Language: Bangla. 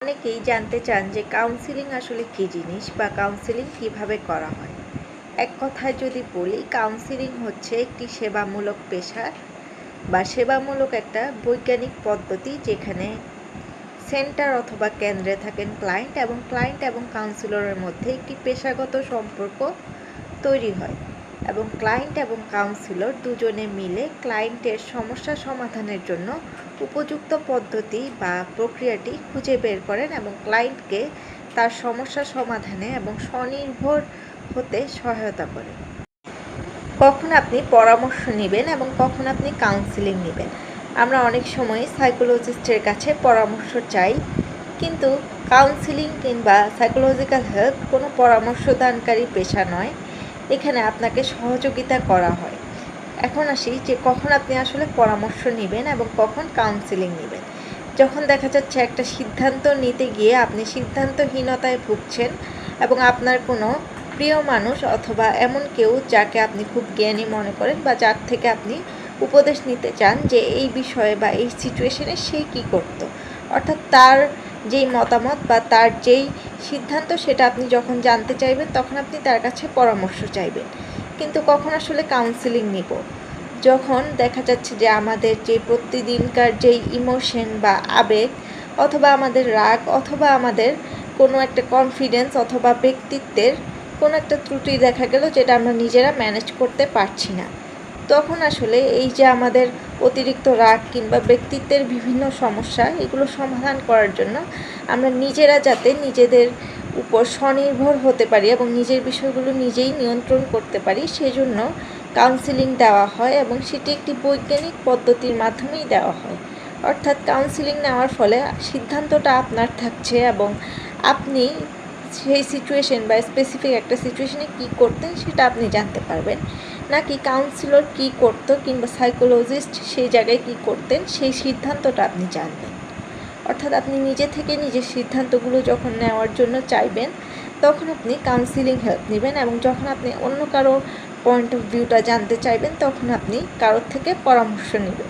অনেকেই জানতে চান যে কাউন্সিলিং আসলে কী জিনিস বা কাউন্সিলিং কীভাবে করা হয়। এক কথায় যদি বলি কাউন্সিলিং হচ্ছে একটি সেবামূলক পেশা বা সেবামূলক একটা বৈজ্ঞানিক পদ্ধতি যেখানে সেন্টার অথবা কেন্দ্রে থাকেন ক্লায়েন্ট এবং ক্লায়েন্ট এবং কাউন্সিলরের মধ্যে একটি পেশাগত সম্পর্ক তৈরি হয়। এবং ক্লায়েন্ট এবং কাউন্সিলর দুজনে মিলে ক্লায়েন্টের সমস্যা সমাধানের জন্য উপযুক্ত পদ্ধতি বা প্রক্রিয়াটি খুঁজে বের করেন এবং ক্লায়েন্টকে তার সমস্যা সমাধানে এবং স্বনির্ভর হতে সহায়তা করেন। কখন আপনি পরামর্শ নেবেন এবং কখন আপনি কাউন্সিলিং নেবেন? আমরা অনেক সময় সাইকোলজিস্টের কাছে পরামর্শ চাই, কিন্তু কাউন্সিলিং কিংবা সাইকোলজিক্যাল হেল্প কোনো পরামর্শদানকারী পেশা নয়। এখানে আপনাকে সহযোগিতা করা হয়। এখন আসি যে কখন আপনি আসলে পরামর্শ নেবেন এবং কখন কাউন্সিলিং নেবেন। যখন দেখা যাচ্ছে একটা সিদ্ধান্ত নিতে গিয়ে আপনি সিদ্ধান্তহীনতায় ভুগছেন এবং আপনার কোনো প্রিয় মানুষ অথবা এমন কেউ যাকে আপনি খুব জ্ঞানী মনে করেন বা যার থেকে আপনি উপদেশ নিতে চান যে এই বিষয়ে বা এই সিচুয়েশনে সে কী করতো। অর্থাৎ তার যেই মতামত বা তার যেই সিদ্ধান্ত সেটা আপনি যখন জানতে চাইবেন, তখন আপনি তার কাছে পরামর্শ চাইবেন। কিন্তু কখন আসলে কাউন্সিলিং নিব? যখন দেখা যাচ্ছে যে আমাদের যে প্রতিদিনকার যেই ইমোশন বা আবেগ, অথবা আমাদের রাগ, অথবা আমাদের কোনো একটা কনফিডেন্স অথবা ব্যক্তিত্বের কোনো একটা ত্রুটি দেখা গেল, যেটা আমরা নিজেরা ম্যানেজ করতে পারছি না। তখন আসলে এই যে আমাদের অতিরিক্ত রাগ কিংবা ব্যক্তিত্বের বিভিন্ন সমস্যা, এগুলো সমাধান করার জন্য আমরা নিজেরা যাতে নিজেদের উপর স্বনির্ভর হতে পারি এবং নিজের বিষয়গুলো নিজেই নিয়ন্ত্রণ করতে পারি, সেজন্য কাউন্সিলিং দেওয়া হয় এবং সেটি একটি বৈজ্ঞানিক পদ্ধতির মাধ্যমেই দেওয়া হয়। অর্থাৎ কাউন্সিলিং নেওয়ার ফলে সিদ্ধান্তটা আপনার থাকছে এবং আপনি সেই সিচুয়েশন বা স্পেসিফিক একটা সিচুয়েশনে কী করতেন সেটা আপনি জানতে পারবেন। নাকি কাউন্সিলর কি করত কিংবা সাইকোলজিস্ট সেই জায়গায় কি করতেন, সেই সিদ্ধান্তটা আপনি জানবেন অর্থাৎ আপনি নিজে থেকে নিজের সিদ্ধান্তগুলো যখন নেওয়ার জন্য চাইবেন, তখন আপনি কাউন্সিলিং হেল্প নেবেন এবং যখন আপনি অন্য কারও পয়েন্ট অফ ভিউটা জানতে চাইবেন, তখন আপনি কারোর থেকে পরামর্শ নেবেন।